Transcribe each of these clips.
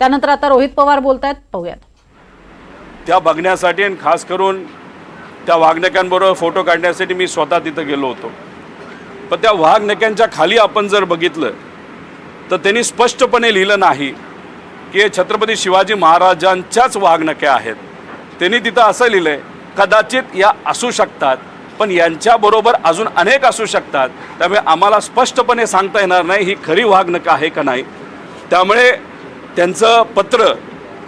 त्यानंतर आता रोहित पवार बोलतायत पाहूयात. त्या बघण्यासाठी आणि खास करून त्या वाघनक्यांबरोबर फोटो काढण्यासाठी मी स्वतः तिथं गेलो होतो. पण त्या वाघनक्यांच्या खाली आपण जर बघितलं तर त्यांनी स्पष्टपणे लिहिलं नाही की हे छत्रपती शिवाजी महाराजांच्याच वाघनक्या आहेत. त्यांनी तिथं असं लिहिलं आहे कदाचित या असू शकतात पण यांच्याबरोबर अजून अनेक असू शकतात. त्यामुळे आम्हाला स्पष्टपणे सांगता येणार नाही ही खरी वाघनका आहे का नाही. त्यामुळे त्यांचं पत्र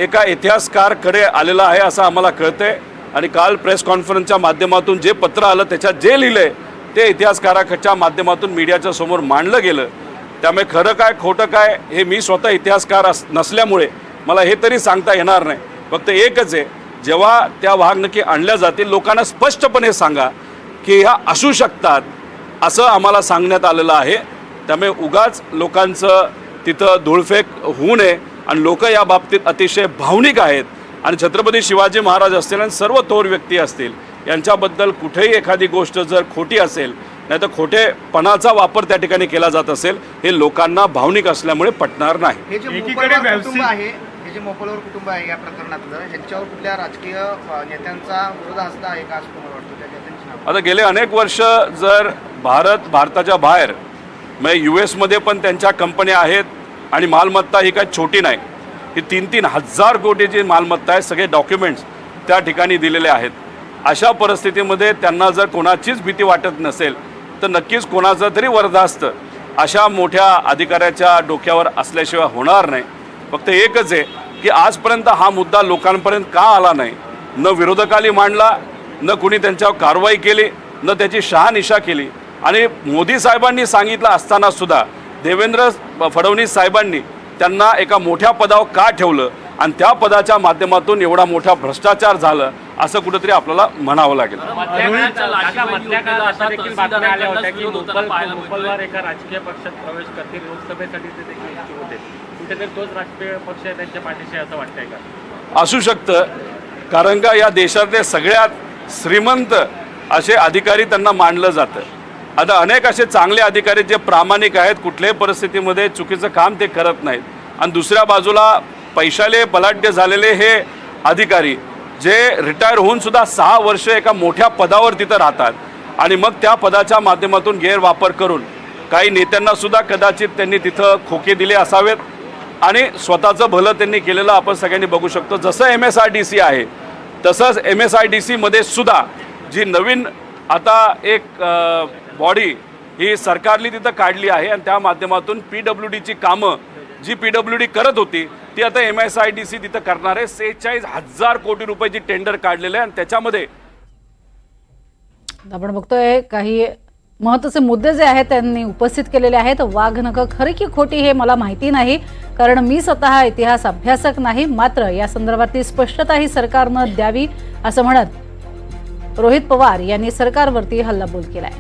एका इतिहासकारकडे आलेलं आहे असं आम्हाला कळतंय. आणि काल प्रेस कॉन्फरन्सच्या माध्यमातून जे पत्र आलं त्याच्यात जे लिहिलंय ते इतिहासकाराच्या माध्यमातून मीडियाच्या समोर मांडलं गेलं. त्यामुळे खरं काय खोटं काय हे मी स्वतः इतिहासकार अस नसल्यामुळे मला हे तरी सांगता येणार नाही. फक्त एकच आहे जेव्हा त्या वाघनकी आणल्या जातील लोकांना स्पष्टपणे सांगा की ह्या असू शकतात असं आम्हाला सांगण्यात आलेलं आहे. त्यामुळे उगाच लोकांचं तिथं धुळफेक होऊ नये. आणि लोक या बाबतीत अतिशय भावनिक आहेत. आणि छत्रपती शिवाजी महाराज असतील आणि सर्व थोर व्यक्ती असतील यांच्याबद्दल कुठेही एखादी गोष्ट जर खोटी असेल नाही तर खोटेपणाचा वापर त्या ठिकाणी केला जात असेल हे लोकांना भावनिक असल्यामुळे पटणार नाही. हे जे मोपलवार कुटुंब आहे हे जे मोपलवार कुटुंब आहे या प्रकरणातलं ह्यांच्यावर कुठल्या राजकीय नेत्यांचा विरोध आहे का असं तुम्हाला वाटतं? आता गेले अनेक वर्ष जर भारत भारताच्या बाहेर म्हणजे यू एसमध्ये पण त्यांच्या कंपन्या आहेत आणि मालमत्ता ही काही छोटी नाही. ही तीन तीन हजार कोटीची मालमत्ता आहे सगळे डॉक्युमेंट्स त्या ठिकाणी दिलेले आहेत. अशा परिस्थितीमध्ये त्यांना जर कोणाचीच भीती वाटत नसेल तर नक्कीच कोणाचं तरी वरदास्त अशा मोठ्या अधिकाऱ्याच्या डोक्यावर असल्याशिवाय होणार नाही. फक्त एकच आहे की आजपर्यंत हा मुद्दा लोकांपर्यंत का आला नाही? न विरोधकाली मांडला न कुणी त्यांच्यावर कारवाई केली न त्याची शहानिशा केली. आणि मोदी साहेबांनी सांगितलं असताना सुद्धा देवेंद्र फडणवीस साहेबांनी त्यांना एका मोठ्या पदावर का ठेवलं? आणि त्या पदाच्या माध्यमातून एवढा मोठा भ्रष्टाचार झाला असं कुठंतरी आपल्याला म्हणावं लागेल. असू शकतं कारण का या देशातले सगळ्यात श्रीमंत असे अधिकारी त्यांना मानलं जातं. आता अनेक असे चांगले अधिकारी जे प्रामाणिक आहेत कुठल्याही परिस्थितीमध्ये चुकीचं काम ते करत नाहीत. आणि दुसऱ्या बाजूला पैशाले बलाढ्य झालेले हे अधिकारी जे रिटायर होऊन सुद्धा सहा वर्ष एका मोठ्या पदावर तिथं राहतात आणि मग त्या पदाच्या माध्यमातून गैरवापर करून काही नेत्यांना सुद्धा कदाचित त्यांनी तिथं खोके दिले असावेत आणि स्वतःचं भलं त्यांनी केलेलं आपण सगळ्यांनी बघू शकतो. जसं M S I D C आहे तसंच एम एस आय डी सीमध्ये सुद्धा जी नवीन आता एक बॉडी ही सरकारने तिथं काढली आहे आणि त्या माध्यमातून पी डब्ल्यू डीची कामं जी पी डब्ल्यू डी करत होती ती आता M S I D C तिथं करणार आहे. सेहेचाळीस हजार कोटी रुपयाची टेंडर काढलेलं आहे आणि त्याच्यामध्ये आपण बघतोय काही महत्त्वाचे मुद्दे जे आहेत त्यांनी उपस्थित केलेले आहेत. वाघनखं खरी की खोटी हे मला माहिती नाही कारण मी स्वतः इतिहास अभ्यासक नाही मात्र या संदर्भातली स्पष्टता ही सरकारनं द्यावी असं म्हणत रोहित पवार यांनी सरकारवरती हल्लाबोल केलाय.